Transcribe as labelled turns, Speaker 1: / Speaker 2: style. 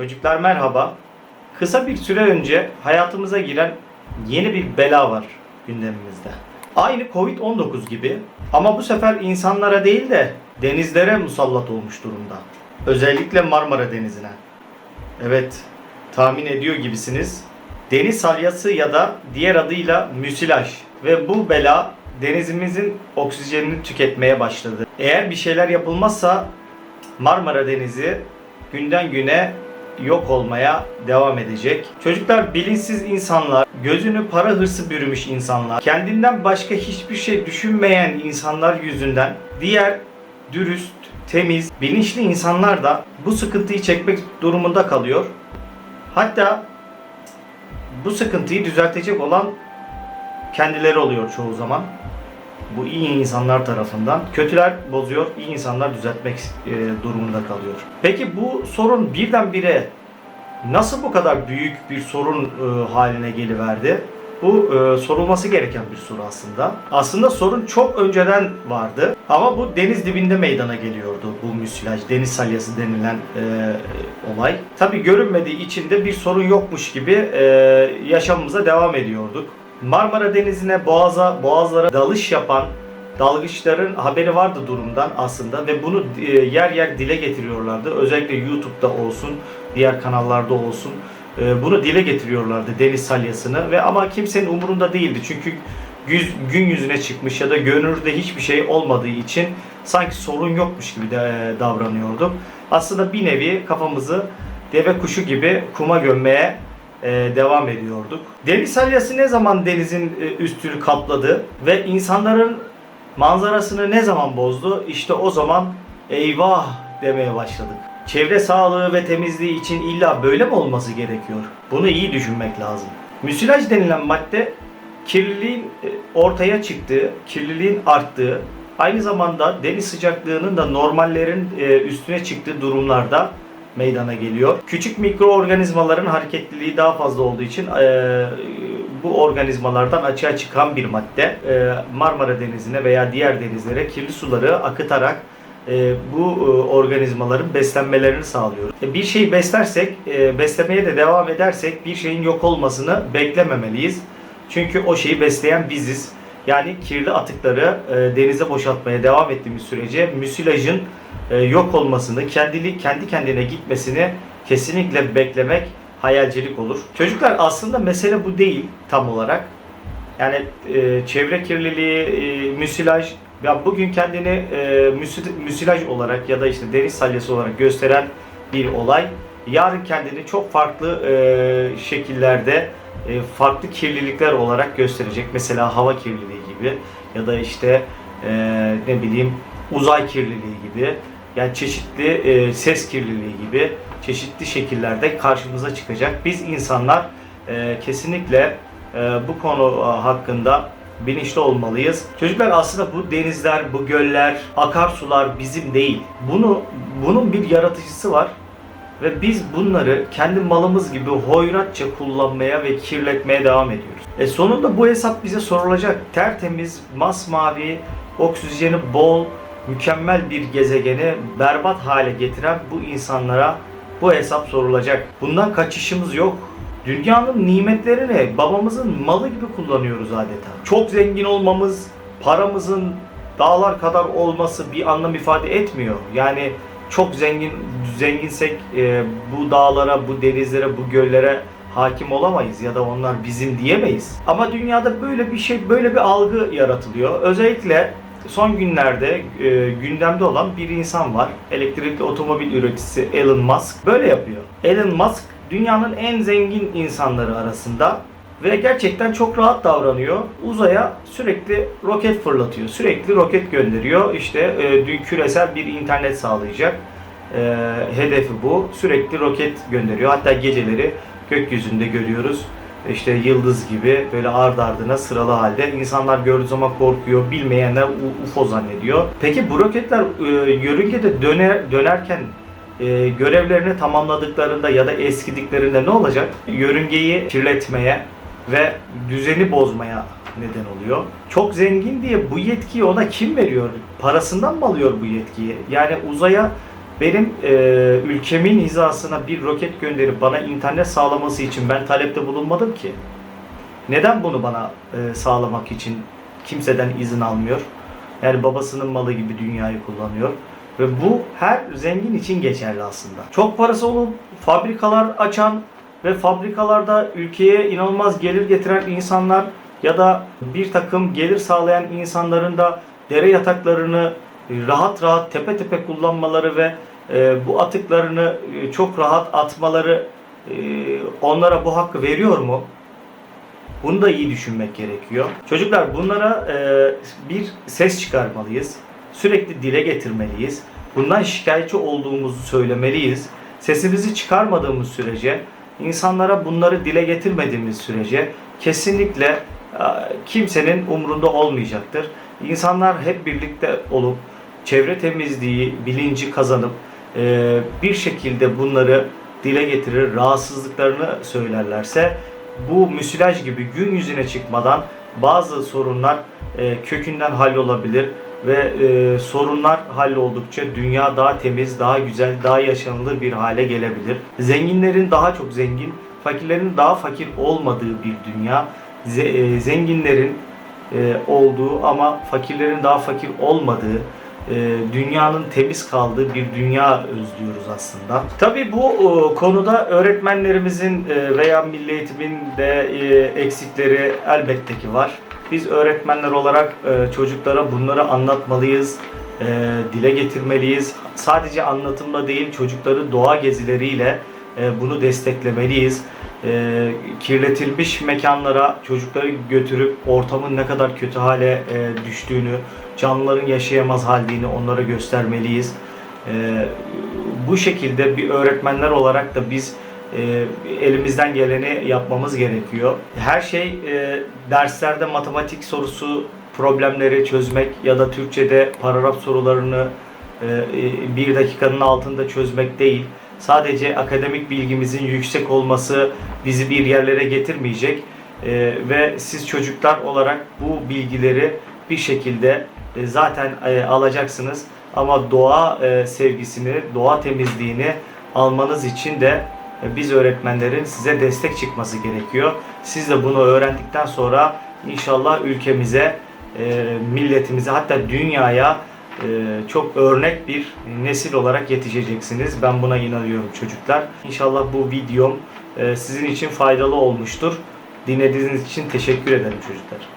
Speaker 1: Çocuklar merhaba. Kısa bir süre önce hayatımıza giren yeni bir bela var gündemimizde. Aynı Covid-19 gibi ama bu sefer insanlara değil de denizlere musallat olmuş durumda. Özellikle Marmara Denizi'ne. Evet, tahmin ediyor gibisiniz. Deniz salyası ya da diğer adıyla müsilaj ve bu bela denizimizin oksijenini tüketmeye başladı. Eğer bir şeyler yapılmazsa Marmara Denizi günden güne yok olmaya devam edecek. Çocuklar bilinçsiz insanlar, gözünü para hırsı bürümüş insanlar, kendinden başka hiçbir şey düşünmeyen insanlar yüzünden diğer dürüst, temiz, bilinçli insanlar da bu sıkıntıyı çekmek durumunda kalıyor. Hatta bu sıkıntıyı düzeltecek olan kendileri oluyor çoğu zaman. Bu iyi insanlar tarafından. Kötüler bozuyor, iyi insanlar düzeltmek e, durumunda kalıyor. Peki bu sorun birdenbire nasıl bu kadar büyük bir sorun e, haline geliverdi? Bu e, sorulması gereken bir soru aslında. Aslında sorun çok önceden vardı ama bu deniz dibinde meydana geliyordu bu müsilaj, deniz salyası denilen e, olay. Tabi görünmediği için de bir sorun yokmuş gibi e, yaşamımıza devam ediyorduk. Marmara Denizi'ne, boğaza, boğazlara dalış yapan dalgıçların haberi vardı durumdan aslında ve bunu e, yer yer dile getiriyorlardı. Özellikle YouTube'da olsun, diğer kanallarda olsun e, bunu dile getiriyorlardı deniz salyasını ve ama kimsenin umurunda değildi. Çünkü yüz, gün yüzüne çıkmış ya da görünürde hiçbir şey olmadığı için sanki sorun yokmuş gibi de davranıyorduk. Aslında bir nevi kafamızı deve kuşu gibi kuma gömmeye e, devam ediyorduk. Deniz salyası ne zaman denizin e, üstünü kapladı ve insanların manzarasını ne zaman bozdu? İşte o zaman eyvah demeye başladık. Çevre sağlığı ve temizliği için illa böyle mi olması gerekiyor? Bunu iyi düşünmek lazım. Müsilaj denilen madde kirliliğin e, ortaya çıktığı, kirliliğin arttığı, aynı zamanda deniz sıcaklığının da normallerin e, üstüne çıktığı durumlarda meydana geliyor. Küçük mikroorganizmaların hareketliliği daha fazla olduğu için e, bu organizmalardan açığa çıkan bir madde e, Marmara Denizi'ne veya diğer denizlere kirli suları akıtarak e, bu organizmaların beslenmelerini sağlıyor. E, bir şeyi beslersek, beslemeye de devam edersek bir şeyin yok olmasını beklememeliyiz. Çünkü o şeyi besleyen biziz. Yani kirli atıkları e, denize boşaltmaya devam ettiğimiz sürece müsilajın e, yok olmasını, kendili, kendi kendine gitmesini kesinlikle beklemek hayalcilik olur. Çocuklar aslında mesele bu değil tam olarak. Yani e, çevre kirliliği, e, müsilaj, ya bugün kendini e, müsi- müsilaj olarak ya da işte deniz salyası olarak gösteren bir olay, yarın kendini çok farklı e, şekillerde, farklı kirlilikler olarak gösterecek. Mesela hava kirliliği gibi ya da işte e, ne bileyim uzay kirliliği gibi. Yani çeşitli e, ses kirliliği gibi çeşitli şekillerde karşımıza çıkacak. Biz insanlar e, kesinlikle e, bu konu e, hakkında bilinçli olmalıyız. Çocuklar aslında bu denizler, bu göller, akarsular bizim değil. Bunu bunun bir yaratıcısı var ve biz bunları kendi malımız gibi hoyratça kullanmaya ve kirletmeye devam ediyoruz. E sonunda bu hesap bize sorulacak. Tertemiz, masmavi, oksijeni bol, mükemmel bir gezegeni berbat hale getiren bu insanlara bu hesap sorulacak. Bundan kaçışımız yok. Dünyanın nimetlerini babamızın malı gibi kullanıyoruz adeta. Çok zengin olmamız, paramızın dağlar kadar olması bir anlam ifade etmiyor. Yani çok zengin zenginsek e, bu dağlara, bu denizlere, bu göllere hakim olamayız ya da onlar bizim diyemeyiz. Ama dünyada böyle bir şey, böyle bir algı yaratılıyor. Özellikle son günlerde e, gündemde olan bir insan var. Elektrikli otomobil üreticisi Elon Musk. Böyle yapıyor. Elon Musk dünyanın en zengin insanları arasında ve gerçekten çok rahat davranıyor. Uzaya sürekli roket fırlatıyor. Sürekli roket gönderiyor. İşte e, dü- küresel bir internet sağlayacak. E, hedefi bu. Sürekli roket gönderiyor. Hatta geceleri gökyüzünde görüyoruz. İşte yıldız gibi böyle ard ardına sıralı halde. İnsanlar gördüğü zaman korkuyor. Bilmeyenler UFO zannediyor. Peki bu roketler e, yörüngede döner, dönerken e, görevlerini tamamladıklarında ya da eskidiklerinde ne olacak? Yörüngeyi kirletmeye ve düzeni bozmaya neden oluyor. Çok zengin diye bu yetkiyi ona kim veriyor? Parasından mı alıyor bu yetkiyi? Yani uzaya benim e, ülkemin hizasına bir roket gönderip bana internet sağlaması için ben talepte bulunmadım ki. Neden bunu bana e, sağlamak için kimseden izin almıyor? Yani babasının malı gibi dünyayı kullanıyor. Ve bu her zengin için geçerli aslında. Çok parası olup fabrikalar açan ve fabrikalarda ülkeye inanılmaz gelir getiren insanlar ya da bir takım gelir sağlayan insanların da dere yataklarını rahat rahat tepe tepe kullanmaları ve e, bu atıklarını e, çok rahat atmaları e, onlara bu hakkı veriyor mu? Bunu da iyi düşünmek gerekiyor. Çocuklar bunlara bir ses çıkarmalıyız. Sürekli dile getirmeliyiz. Bundan şikayetçi olduğumuzu söylemeliyiz. Sesimizi çıkarmadığımız sürece, insanlara bunları dile getirmediğimiz sürece kesinlikle e, kimsenin umrunda olmayacaktır. İnsanlar hep birlikte olup çevre temizliği bilinci kazanıp e, bir şekilde bunları dile getirir, rahatsızlıklarını söylerlerse bu müsilaj gibi gün yüzüne çıkmadan bazı sorunlar e, kökünden hallolabilir ve e, sorunlar halloldukça dünya daha temiz, daha güzel, daha yaşanılır bir hale gelebilir. Zenginlerin daha çok zengin, fakirlerin daha fakir olmadığı bir dünya, e, zenginlerin e, olduğu ama fakirlerin daha fakir olmadığı, e, dünyanın temiz kaldığı bir dünya özlüyoruz aslında. Tabii bu e, konuda öğretmenlerimizin e, veya milli eğitimin de eksikleri elbette ki var. Biz öğretmenler olarak e, çocuklara bunları anlatmalıyız, e, dile getirmeliyiz. Sadece anlatımla değil çocukları doğa gezileriyle e, bunu desteklemeliyiz. Kirletilmiş mekanlara çocukları götürüp ortamın ne kadar kötü hale düştüğünü, canlıların yaşayamaz halini onlara göstermeliyiz. Bu şekilde bir öğretmenler olarak da biz e, elimizden geleni yapmamız gerekiyor. Her şey e, derslerde matematik sorusu problemleri çözmek ya da Türkçe'de paragraf sorularını e, e, bir dakikanın altında çözmek değil. Sadece akademik bilgimizin yüksek olması bizi bir yerlere getirmeyecek E, ve siz çocuklar olarak bu bilgileri bir şekilde e, zaten e, alacaksınız. Ama doğa e, sevgisini, doğa temizliğini almanız için de biz öğretmenlerin size destek çıkması gerekiyor. Siz de bunu öğrendikten sonra inşallah ülkemize, e, milletimize hatta dünyaya e, çok örnek bir nesil olarak yetişeceksiniz. Ben buna inanıyorum çocuklar. İnşallah bu videom e, sizin için faydalı olmuştur. Dinlediğiniz için teşekkür ederim çocuklar.